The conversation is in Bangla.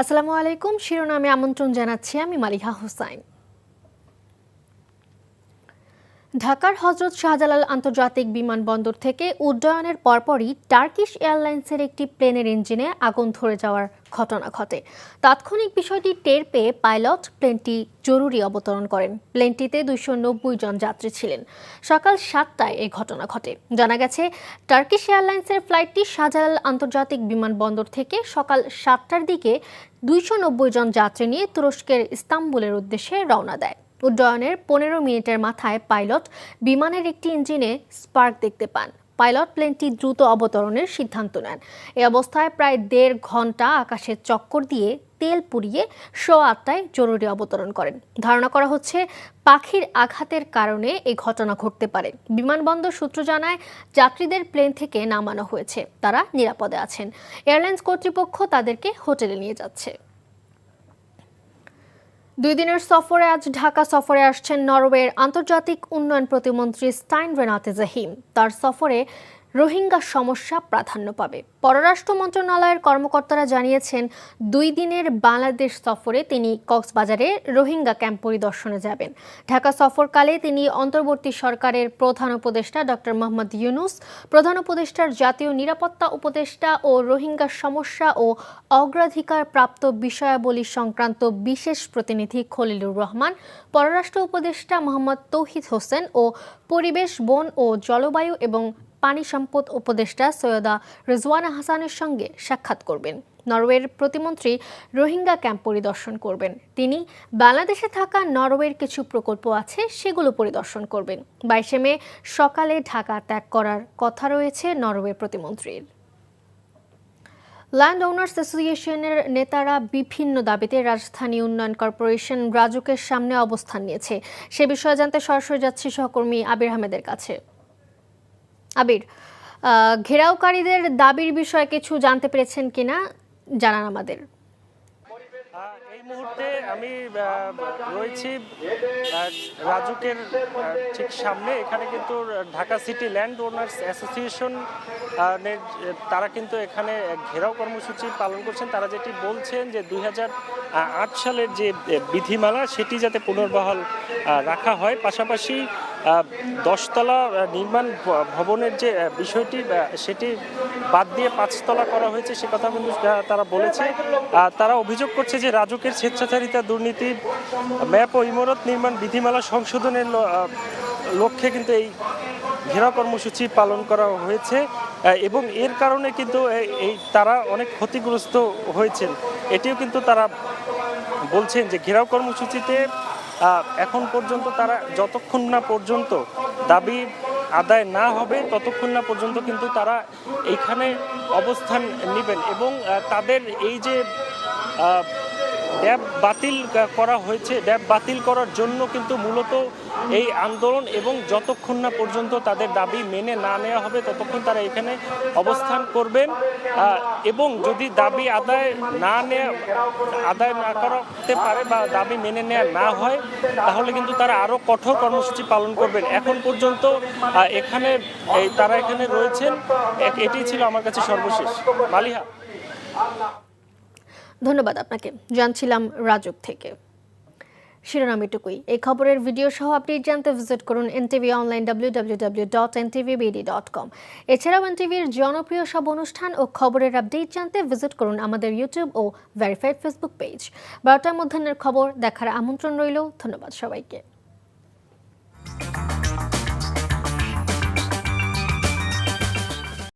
আসসালামু আলাইকুম। শিরোনামে আমন্ত্রণ জানাচ্ছি আমি মালিহা হুসাইন। ঢাকার হজরত শাহজালাল আন্তর্জাতিক বিমানবন্দর থেকে উড্ডয়নের পরপরই টার্কিশ এয়ারলাইন্সের একটি প্লেনের ইঞ্জিনে আগুন ধরে যাওয়ার ঘটনা ঘটে। তাৎক্ষণিক বিষয়টি টের পেয়ে পাইলট প্লেনটি জরুরি অবতরণ করেন। প্লেনটিতে দুইশো নব্বই জন যাত্রী ছিলেন। সকাল সাতটায় এই ঘটনা ঘটে। জানা গেছে, টার্কিশ এয়ারলাইন্সের ফ্লাইটটি শাহজালাল আন্তর্জাতিক বিমানবন্দর থেকে সকাল সাতটার দিকে দুইশো নব্বই জন যাত্রী নিয়ে তুরস্কের ইস্তাম্বুলের উদ্দেশ্যে রওনা দেয়। উড্ডয়নের পনেরো মিনিটের মাথায় পাইলট বিমানের একটি ইঞ্জিনে স্পার্ক দেখতে পান। পাইলট প্লেনটি দ্রুত অবতরণের সিদ্ধান্ত নেন। এ অবস্থায় প্রায় দেড় ঘণ্টা আকাশে চক্কর দিয়ে তেল পুড়িয়ে শো আটটায় জরুরি অবতরণ করেন। ধারণা করা হচ্ছে, পাখির আঘাতের কারণে এই ঘটনা ঘটতে পারে। বিমানবন্দর সূত্র জানায়, যাত্রীদের প্লেন থেকে নামানো হয়েছে। তারা নিরাপদে আছেন। এয়ারলাইন্স কর্তৃপক্ষ তাদেরকে হোটেলে নিয়ে যাচ্ছে। দুই দিনের সফরে আজ ঢাকা সফরে আসছেন নরওয়ের আন্তর্জাতিক উন্নয়ন প্রতিমন্ত্রী স্টাইন রেনাতে জাহিম। তার সফরে রোহিঙ্গা সমস্যা প্রাধান্য পাবে। পররাষ্ট্র মন্ত্রণালয়ের কর্মকর্তারা জানিয়েছেন, দুই দিনের বাংলাদেশ সফরে তিনি কক্সবাজারে রোহিঙ্গা ক্যাম্প পরিদর্শনে যাবেন। ঢাকা সফরকালে তিনি অন্তর্বর্তী সরকারের প্রধান উপদেষ্টা ডক্টর মোহাম্মদ ইউনুস, প্রধান উপদেষ্টার জাতীয় নিরাপত্তা উপদেষ্টা ও রোহিঙ্গা সমস্যা ও অগ্রাধিকার প্রাপ্ত বিষয়াবলী সংক্রান্ত বিশেষ প্রতিনিধি খলিলুর রহমান, পররাষ্ট্র উপদেষ্টা মোহাম্মদ তৌহিদ হোসেন ও পরিবেশ, বন ও জলবায়ু এবং পানি সম্পদ উপদেষ্টা সৈয়দা রিজওয়ানা হাসানের সঙ্গে সাক্ষাৎ করবেন। নরওয়ের প্রতিমন্ত্রী রোহিঙ্গা ক্যাম্প পরিদর্শন করবেন। তিনি, বাংলাদেশে থাকা নরওয়ের কিছু প্রকল্প আছে, সেগুলো পরিদর্শন করবেন। বাইশে মে সকালে ঢাকা ত্যাগ করার কথা রয়েছে নরওয়ে প্রতিমন্ত্রীর। ল্যান্ড ওনার্স অ্যাসোসিয়েশনের নেতারা বিভিন্ন দাবিতে রাজধানী উন্নয়ন কর্পোরেশন রাজুকের সামনে অবস্থান নিয়েছে। সে বিষয়ে জানতে সরাসরি যাচ্ছি সহকর্মী আবির আহমেদের কাছে। আবির ঘেরাওকারীদের দাবির বিষয়ে কিছু জানতে পেরেছেন কিনা জানান আমাদের। এই মুহূর্তে আমি রয়েছি রাজুকের ঠিক সামনে। এখানে কিন্তু Dhaka city land owners association তারা কিন্তু এখানে ঘেরাও কর্মসূচি পালন করছেন। তারা যেটি বলছেন যে দুই সালের যে বিধিমালা, সেটি যাতে পুনর্বহাল রাখা হয়। পাশাপাশি দশতলা নির্মাণ ভবনের যে বিষয়টি সেটি বাদ দিয়ে পাঁচতলা করা হয়েছে, সে কথা কিন্তু তারা বলেছে। তারা অভিযোগ করছে যে রাজুকের স্বেচ্ছাচারিতা দুর্নীতি ম্যাপ ও ইমারত নির্মাণ বিধিমালা সংশোধনের লক্ষ্যে কিন্তু এই ঘেরাও কর্মসূচি পালন করা হয়েছে এবং এর কারণে কিন্তু এই- তারা অনেক ক্ষতিগ্রস্ত হয়েছেন। এটিও কিন্তু তারা বলছেন যে ঘেরাও কর্মসূচিতে এখন পর্যন্ত তারা যতক্ষণ না পর্যন্ত দাবি আদায় না হবে, ততক্ষণ না পর্যন্ত কিন্তু তারা এইখানে অবস্থান নেবেন। এবং তাদের এই যে ড্যাব বাতিল করা হয়েছে। ড্যাব বাতিল করার জন্য কিন্তু মূলত এই আন্দোলন এবং যতক্ষণ না পর্যন্ত তাদের দাবি মেনে না নেওয়া হবে, ততক্ষণ তারা এখানে অবস্থান করবেন। এবং যদি দাবি আদায় না নেওয়া আদায় না করতে পারে বা দাবি মেনে নেওয়া না হয়, তাহলে কিন্তু তারা আরও কঠোর কর্মসূচি পালন করবেন। এখন পর্যন্ত এখানে তারা এখানে রয়েছেন। এটি ছিল আমার কাছে সর্বশেষ। মালিহা। ধন্যবাদ আপনাকে। জানছিলাম রাজুক থেকে। শিরোনাম এটুকুই এই খবরের ভিডিও সহ আপডেট জানতে ভিজিট করুন এনটিভি অনলাইন কম এছাড়াও এনটিভির জনপ্রিয় সব অনুষ্ঠান ও খবরের আপডেট জানতে ভিজিট করুন আমাদের ইউটিউব ও ভেরিফাইড ফেসবুক পেজ বারোটার মধ্যাহ্নের খবর দেখার আমন্ত্রণ রইল। ধন্যবাদ সবাইকে।